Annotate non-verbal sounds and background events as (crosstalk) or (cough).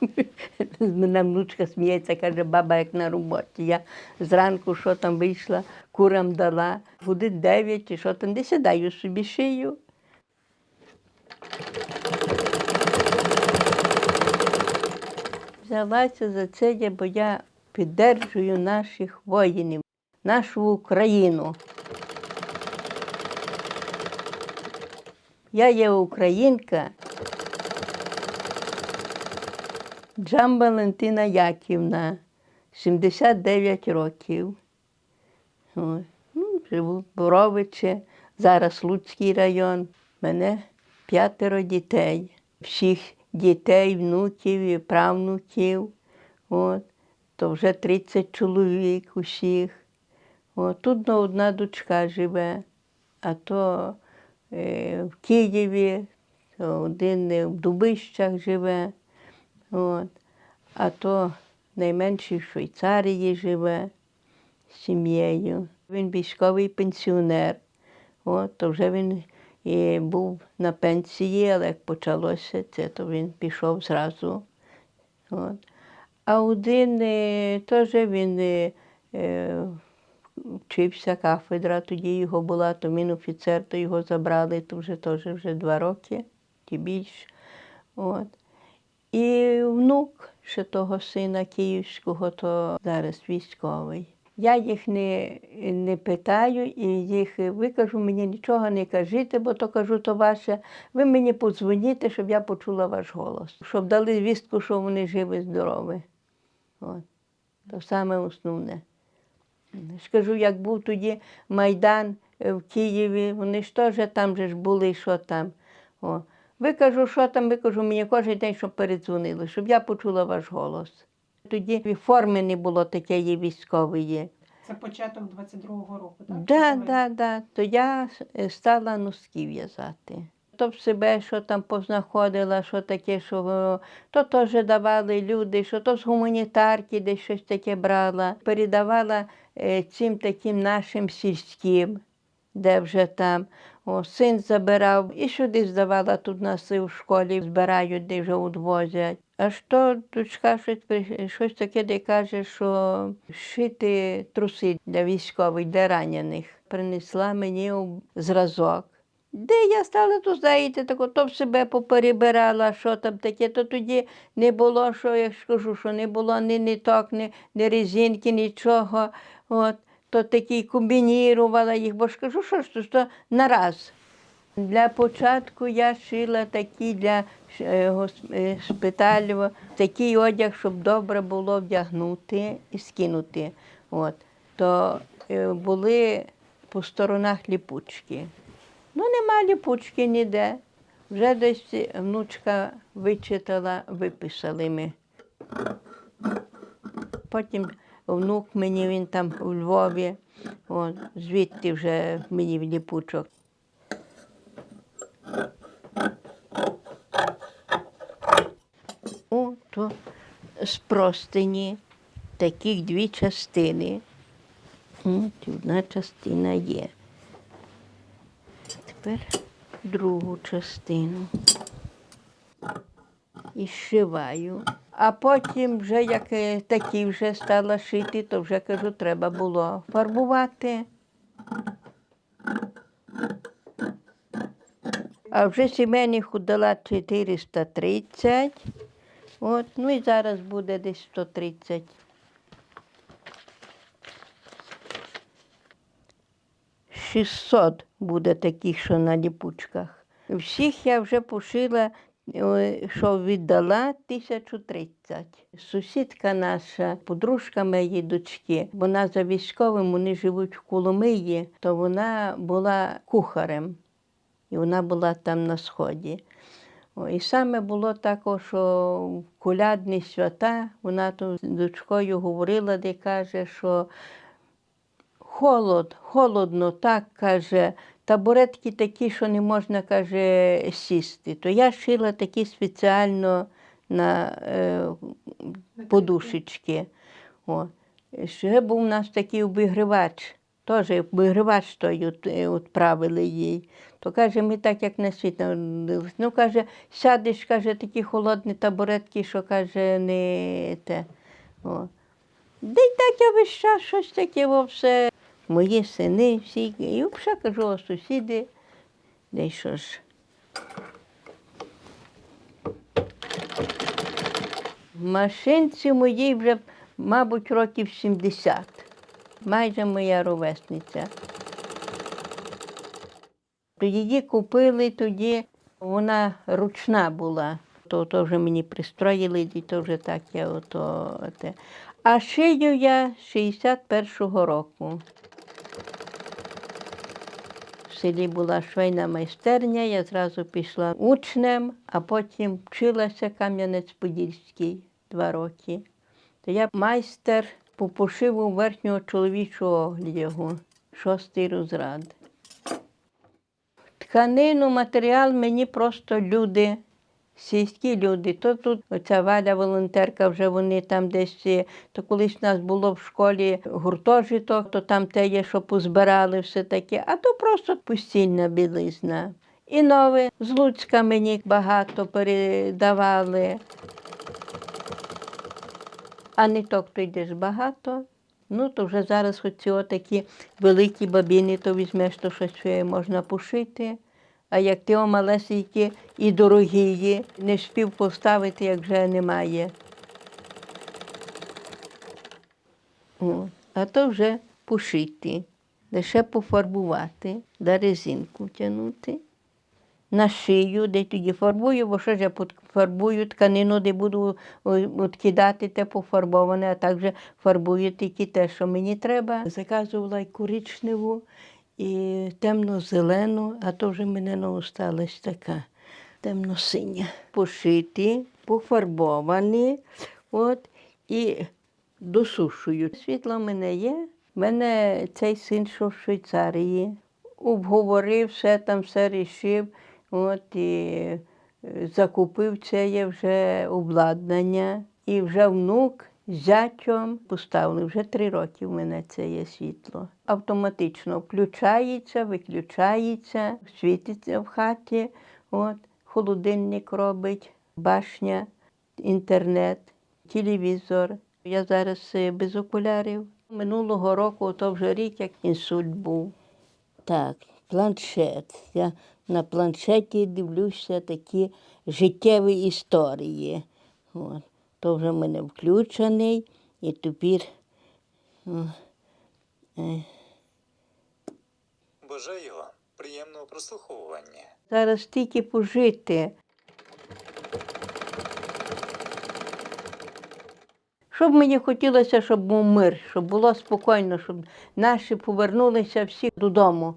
(laughs) Мене внучка сміється, каже, баба як на роботі. Я зранку що там вийшла, курам дала, буде дев'ять чи що там, де сідаю собі шию. Взялася за це, я, бо я піддержую наших воїнів, нашу Україну. Я є українка. Джам Валентина Яківна, 79 років. Ну, живу в Боровичі, зараз Луцький район. Мене п'ятеро дітей. Всіх дітей, внуків і правнуків. От. То вже 30 чоловік усіх. От. Тут ну, одна дочка живе, а то е, в Києві, то один в Дубищах живе. От. А то найменший в Швейцарії живе з сім'єю. Він військовий пенсіонер. От, то вже він і був на пенсії, але як почалося це, то він пішов зразу. От. А один е, теж він е, е, вчився кафедра, тоді його була, то він офіцер, то його забрали, то вже теж вже два роки, ті більше. От. І внук ще того сина київського, то зараз військовий. Я їх не, не питаю і їх викажу, мені нічого не кажіть, бо то кажу, то ваше. Ви мені подзвоніть, щоб я почула ваш голос, щоб дали вістку, що вони живі, здорові. От. То саме основне. ж кажу, як був тоді Майдан е, в Києві, вони ж теж там же ж були, що там. О. Викажу, що там, викажу мені кожен день, щоб передзвонили, щоб я почула ваш голос. Тоді форми не було таке військової. Це початок 22-го року, так? Да, Коли- да, да. То я е, стала носки в'язати. То в себе, що там познаходила, що таке, що то теж давали люди, що то з гуманітарки десь щось таке брала. Передавала е, цим таким нашим сільським, де вже там. О, син забирав і сюди здавала, тут нас і в школі збирають, де вже відвозять. Аж то дочка щось, таке, де каже, що шити труси для військових, для ранених. Принесла мені зразок. Де я стала тут, знаєте, так ото в себе поперебирала, що там таке, то тоді не було, що я ж кажу, що не було ні ниток, ні, ні резинки, нічого. От. То такі комбінірувала їх, бо ж кажу, що ж то, нараз. Для початку я шила такі для е, е, шпиталів, такий одяг, щоб добре було вдягнути і скинути. От. То е, були по сторонах ліпучки. Ну, нема ліпучки ніде. Вже десь внучка вичитала, виписали ми. Потім внук мені він там у Львові, от, звідти вже мені в ліпучок. О, то з простині таких дві частини. От одна частина є. Тепер другу частину. І зшиваю. А потім, вже як е, такі вже стала шити, то вже кажу, треба було фарбувати. А вже сімейних дала 430. От, ну і зараз буде десь 130. Шістсот буде таких, що на ліпучках. Всіх я вже пошила, що віддала 1030. Сусідка наша, подружка моєї дочки, вона за військовим, вони живуть в Коломиї, то вона була кухарем. І вона була там на сході. І саме було також, що в колядні свята вона тут з дочкою говорила, де каже, що холод, холодно, так каже, табуретки такі, що не можна, каже, сісти. То я шила такі спеціально на е, подушечки. О. Ще був у нас такий обігрівач. теж вигрівач той е, відправили їй. То каже, ми так як на світ. Ну, каже, сядеш, каже, такі холодні табуретки, що каже, не те. О. Да й так я весь час щось таке все. Мої сини всі, і взагалі кажу, сусіди, де що ж. Машинці моїй вже, мабуть, років 70. Майже моя ровесниця. Її купили тоді, вона ручна була. То, то вже мені пристроїли, і то вже так я ото. А шию я 61-го року. Селі була швейна майстерня, я зразу пішла учнем, а потім вчилася Кам'янець-Подільський два роки. То я майстер по пошиву верхнього чоловічого одягу, шостий розрад. Тканину, матеріал мені просто люди, сільські люди. То тут оця Валя волонтерка, вже вони там десь, то колись у нас було в школі гуртожиток, то там те є, що позбирали все таке, а то просто постільна білизна. І нове з Луцька мені багато передавали. А не то, то йдеш багато. Ну, то вже зараз хоч ці такі великі бабіни, то візьмеш, то щось можна пошити. А як ти малесенькі і дорогі, не спів поставити, як вже немає. О, а то вже пошити, ще пофарбувати, да резинку тягнути. На шию, де тоді фарбую, бо що ж я фарбую тканину, де буду відкидати те пофарбоване, а також фарбую тільки те, що мені треба. Заказувала і коричневу, і темно-зелену, а то вже мене не осталась така темно-синя. Пошиті, пофарбовані, от, і досушую. Світло в мене є. У мене цей син, що в Швейцарії, обговорив, все там все рішив. От, і е, закупив це вже обладнання. І вже внук зятьом поставили. Вже три роки в мене це є світло. Автоматично включається, виключається, світиться в хаті. От, холодильник робить, башня, інтернет, телевізор. Я зараз е, без окулярів. Минулого року, то вже рік, як інсульт був. Так, планшет. Я на планшеті дивлюся такі життєві історії. От. То вже в мене включений і тепер е, Бажаю вам приємного прослуховування. зараз тільки пожити. Щоб мені хотілося, щоб був мир, щоб було спокійно, щоб наші повернулися всі додому.